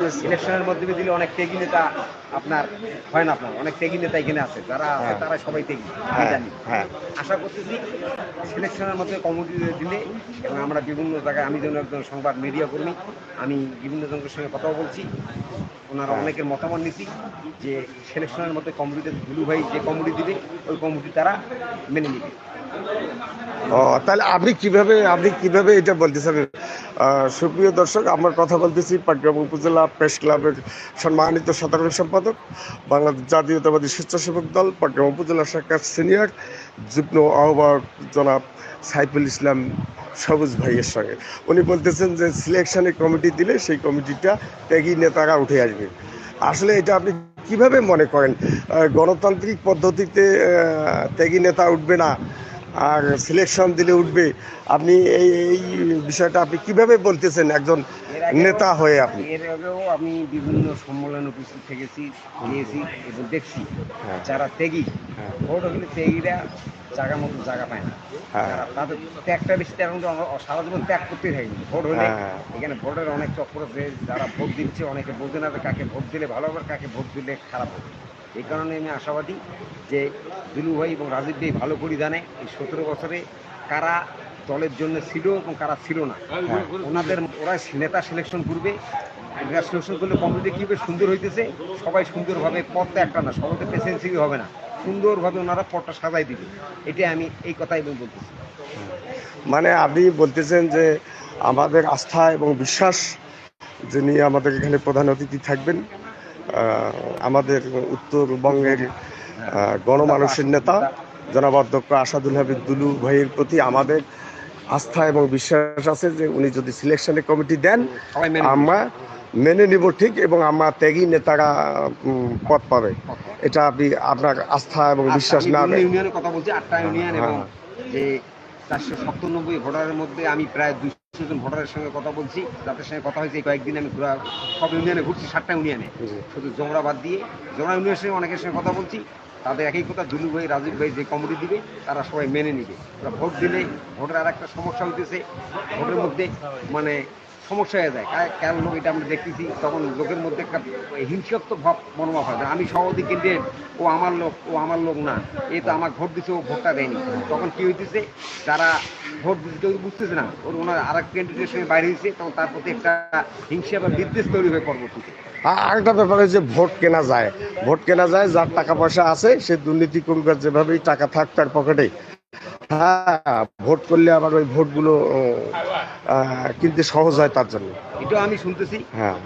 ইলেকশনের মাধ্যমে দিলে অনেক ত্যাগী নেতা আপনার হয় না আপনার? অনেক ত্যাগী নেতা এখানে আছে যারা আছে হ্যাঁ। তারা সবাই ত্যাগী আমি হ্যাঁ জানি। হ্যাঁ। আশা করতেছি সিলেকশনের মধ্যে কমিটি দিলে এবং আমরা বিভিন্ন জায়গায় আমি যেন একজন সংবাদ মিডিয়া কর্মী আমি বিভিন্ন জনের সঙ্গে কথা বলছি। ওনারা। অনেকের মতামত নিছি যে সিলেকশনের মধ্যে কমিটিতে দুলু ভাই যে কমিটি দিবে ওই কমিটি তারা মেনে নিবে। ও, তাহলে আপনি কীভাবে আপনি কীভাবে এটা বলতেছেন? সুপ্রিয় দর্শক, আমরা কথা বলতেছি পাটগ্রাম উপজেলা প্রেস ক্লাবের সম্মানিত সাধারণ সম্পাদক, বাংলাদেশ জাতীয়তাবাদী স্বেচ্ছাসেবক দল, পাটগ্রাম উপজেলা শাখার সিনিয়র, যুগ্ম আহ্বায়ক জনাব সাইফুল ইসলাম সবুজ ভাইয়ের সঙ্গে। উনি বলতেছেন যে সিলেকশনে কমিটি দিলে সেই কমিটিটা ত্যাগী নেতারা উঠে আসবে। আসলে এটা আপনি কীভাবে মনে করেন? গণতান্ত্রিক পদ্ধতিতে ত্যাগী নেতা উঠবে না? আর সিলেকশন দিলে উঠবে আপনি এই এই বিষয়টা আপনি কীভাবে বলতেছেন একজন নেতা হয়ে আপনি এর আগেও আমি বিভিন্ন সম্মেলন উপস্থিত থেকেছি গিয়েছি এবং দেখছি হ্যাঁ। যারা ত্যাগী হ্যাঁ। ভোট হলে ত্যাগীরা জায়গা মতো জায়গা পায় না হ্যাঁ। তাদের ত্যাগটা বেশি কিন্তু আমরা সারা জীবন ত্যাগ করতে থাকি ভোট হলে। এখানে ভোটের অনেক চক্র আছে যারা ভোট দিচ্ছে অনেকে বোঝে না যে কাকে ভোট দিলে ভালো হবে কাকে ভোট দিলে খারাপ হবে এই কারণে আমি আশাবাদী যে দিলু ভাই এবং রাজীব ভাই ভালো করে জানে এই সতেরো বছরে কারা দলের জন্য ছিল এবং কারা ছিল না। ওনাদের ওরা নেতা সিলেকশন করবে নেতা সিলেকশন করলে কমিটি কীভাবে সুন্দর হইতেছে সবাই সুন্দরভাবে পথটা একটা না সবাই পেসেন্সি হবে না সুন্দরভাবে ওনারা পথটা সাজাই দিবে। এটাই আমি এই কথাই আমি বলতেছি। মানে আপনি বলতেছেন যে আমাদের আস্থা এবং বিশ্বাস যিনি আমাদের এখানে প্রধান অতিথি থাকবেন আমাদের উত্তরবঙ্গের গণমানুষের নেতা জনাব অধ্যক্ষ আসাদুল হাবিব দুলু ভাইয়ের প্রতি আমাদের আস্থা এবং বিশ্বাস আছে যে উনি যদি সিলেকশনে কমিটি দেন। আমরা মেনে নিব ঠিক এবং আমরা ত্যাগী নেতারা পদ পাবে এটা আপনি আপনার আস্থা এবং বিশ্বাস আচ্ছা, না আমি বিভিন্ন ইউনিয়নের কথা বলছি আটটা ইউনিয়ন এবং হ্যাঁ। যে চারশো সপ্তানব্বই ভোটারের মধ্যে আমি প্রায় দুশো জন ভোটারের সঙ্গে কথা বলছি যাদের সঙ্গে কথা হয়েছে কয়েকদিন আমি ঘোরা সব ইউনিয়নে ঘুরছি সাতটা ইউনিয়নে। শুধু জোমরা বাদ দিয়ে জমরা ইউনিয়নের সঙ্গে অনেকের সঙ্গে কথা বলছি তাদের একই কথা দুলু ভাই রাজীব ভাই যে কমিটি দিবে তারা সবাই মেনে নিবে। ভোট দিলে ভোটের আর একটা সমস্যা হইতেছে ভোটের মধ্যে মানে সমস্যা হয়ে যায়। কার লোক এটা আমরা দেখতেছি? তখন লোকের মধ্যে একটা হিংসাত্মক ভাব মনোভাব হয়। আমি সভাপতি ক্যান্ডিডেট ও আমার লোক, ও আমার লোক না, এ তো আমার ভোট দিছে, ও ভোটটা দেয়নি। তখন কি হইতেছে? যারা ভোট কেউ বুঝতেছে না। ওর ওনার আর এক ক্যান্ডিডেটের সঙ্গে বাইরে দিচ্ছে তখন তার প্রতি একটা হিংসা বা বিদ্বেষ তৈরি হয় পরবর্তীতে। আর আরেকটা ব্যাপার যে ভোট কেনা যায়। ভোট কেনা যায়, যার টাকা পয়সা আছে, সে দুর্নীতি করুক যেভাবেই টাকা থাক তার পকেটে হ্যাঁ ভোট করলে আবার ওই ভোটগুলো কিনতে সহজ হয় তার জন্য এটা আমি শুনতেছি হ্যাঁ।